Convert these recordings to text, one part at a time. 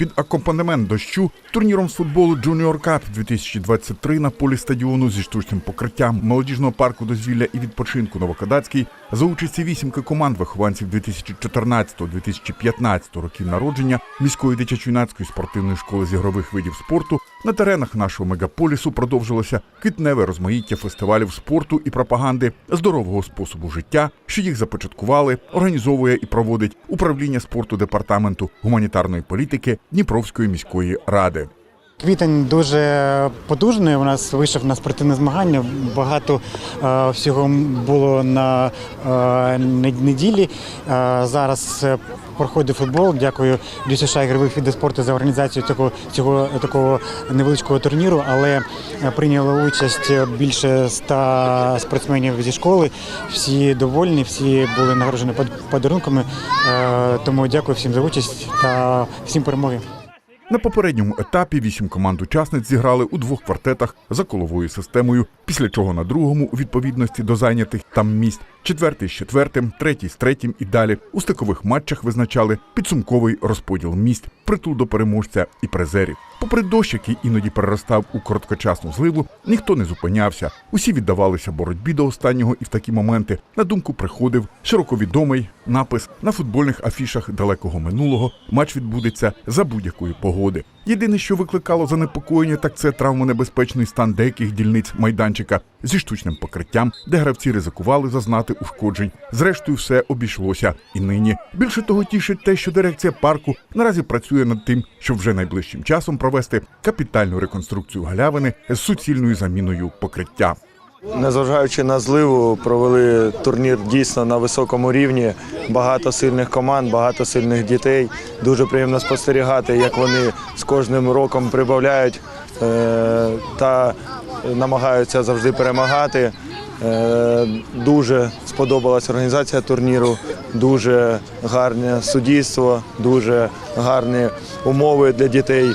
Під акомпанемент дощу турніром з футболу Junior Cup 2023 на полі стадіону зі штучним покриттям молодіжного парку дозвілля і відпочинку Новокадацький за участі вісімки команд вихованців 2014-2015 років народження міської дитячо-юнацької спортивної школи з ігрових видів спорту на теренах нашого мегаполісу продовжилося квітневе розмаїття фестивалів спорту і пропаганди здорового способу життя, що їх започаткували, організовує і проводить управління спорту департаменту гуманітарної політики Дніпровської міської ради. Квітень дуже потужний. У нас вийшов на спортивне змагання. Багато е, всього було на е, неділі. Е, зараз е, проходить футбол. Дякую Дюсіша ігрових видів спорту за організацію цього цього такого невеличкого турніру. Але е, прийняли участь більше ста спортсменів зі школи. Всі довольні, всі були нагороджені подарунками. Е, тому дякую всім за участь та всім перемоги. На попередньому етапі вісім команд учасниць зіграли у двох квартетах за коловою системою, після чого на другому, у відповідності до зайнятих там місць, четвертий з четвертим, третій з третім і далі у стикових матчах визначали підсумковий розподіл місць, притул до переможця і призерів. Попри дощ, який іноді переростав у короткочасну зливу, ніхто не зупинявся. Усі віддавалися боротьбі до останнього, і в такі моменти на думку приходив широковідомий напис на футбольних афішах далекого минулого. Матч відбудеться за будь-якої погоди. Єдине, що викликало занепокоєння, так це травмонебезпечний стан деяких дільниць майданчика зі штучним покриттям, де гравці ризикували зазнати ушкоджень. Зрештою, все обійшлося. І нині більше того тішить те, що дирекція парку наразі працює над тим, щоб вже найближчим часом провести капітальну реконструкцію галявини з суцільною заміною покриття. Незважаючи на зливу, провели турнір дійсно на високому рівні. Багато сильних команд, багато сильних дітей. Дуже приємно спостерігати, як вони з кожним роком прибавляють е, та намагаються завжди перемагати. Е, Дуже сподобалась організація турніру, дуже гарне суддівство, дуже гарні умови для дітей.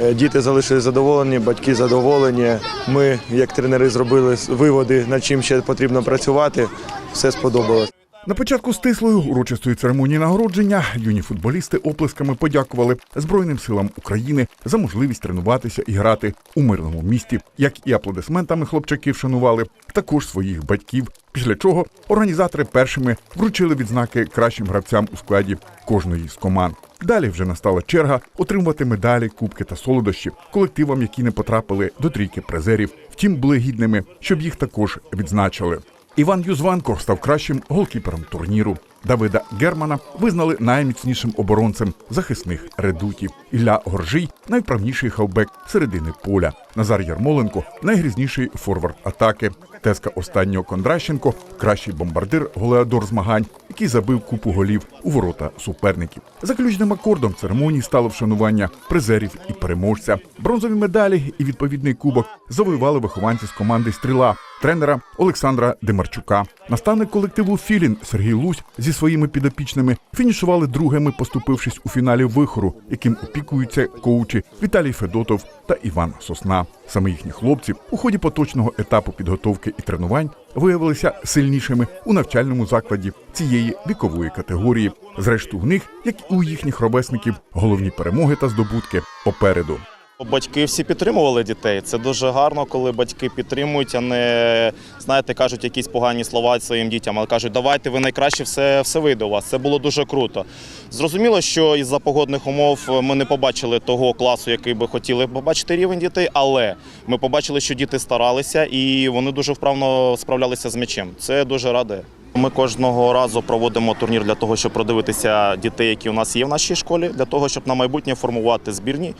Е, Діти залишились задоволені, батьки задоволені. Ми, як тренери, зробили виводи, над чим ще потрібно працювати. Все сподобалось. На початку стислої урочистої церемонії нагородження юні футболісти оплесками подякували Збройним силам України за можливість тренуватися і грати у мирному місті, як і аплодисментами хлопчаки вшанували також своїх батьків. Після чого організатори першими вручили відзнаки кращим гравцям у складі кожної з команд. Далі вже настала черга отримувати медалі, кубки та солодощі колективам, які не потрапили до трійки призерів. Втім, були гідними, щоб їх також відзначили. Іван Юзванко став кращим голкіпером турніру. Давида Германа визнали найміцнішим оборонцем захисних редутів. Ілля Горжий найвправніший хавбек середини поля. Назар Ярмоленко найгрізніший форвард атаки. Теска останнього Кондращенко кращий бомбардир голеадор змагань, який забив купу голів у ворота суперників. Заключним акордом церемонії стало вшанування призерів і переможця. Бронзові медалі і відповідний кубок завоювали вихованці з команди Стріла тренера Олександра Демарчука. Наставник колективу Філін Сергій Лусь зі своїми підопічними фінішували другими, поступившись у фіналі вихору, яким опікуються коучі Віталій Федотов та Іван Сосна. Саме їхні хлопці у ході поточного етапу підготовки і тренувань виявилися сильнішими у навчальному закладі цієї вікової категорії. Зрештою, в них, як і у їхніх ровесників, головні перемоги та здобутки попереду. Батьки всі підтримували дітей. Це дуже гарно, коли батьки підтримують, а не знаєте, кажуть якісь погані слова своїм дітям, але кажуть, давайте ви найкраще все, все вийде у вас. Це було дуже круто. Зрозуміло, що із-за погодних умов ми не побачили того класу, який би хотіли побачити рівень дітей, але ми побачили, що діти старалися і вони дуже вправно справлялися з м'ячем. Це дуже радує. Ми кожного разу проводимо турнір для того, щоб продивитися дітей, які у нас є в нашій школі, для того, щоб на майбутнє формувати збірні,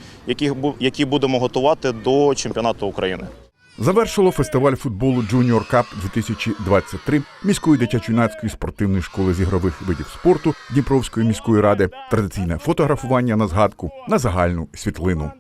які будемо готувати до чемпіонату України. Завершило фестиваль футболу Junior Cup 2023 міської дитячо-юнацької спортивної школи з ігрових видів спорту Дніпровської міської ради. Традиційне фотографування на згадку на загальну світлину.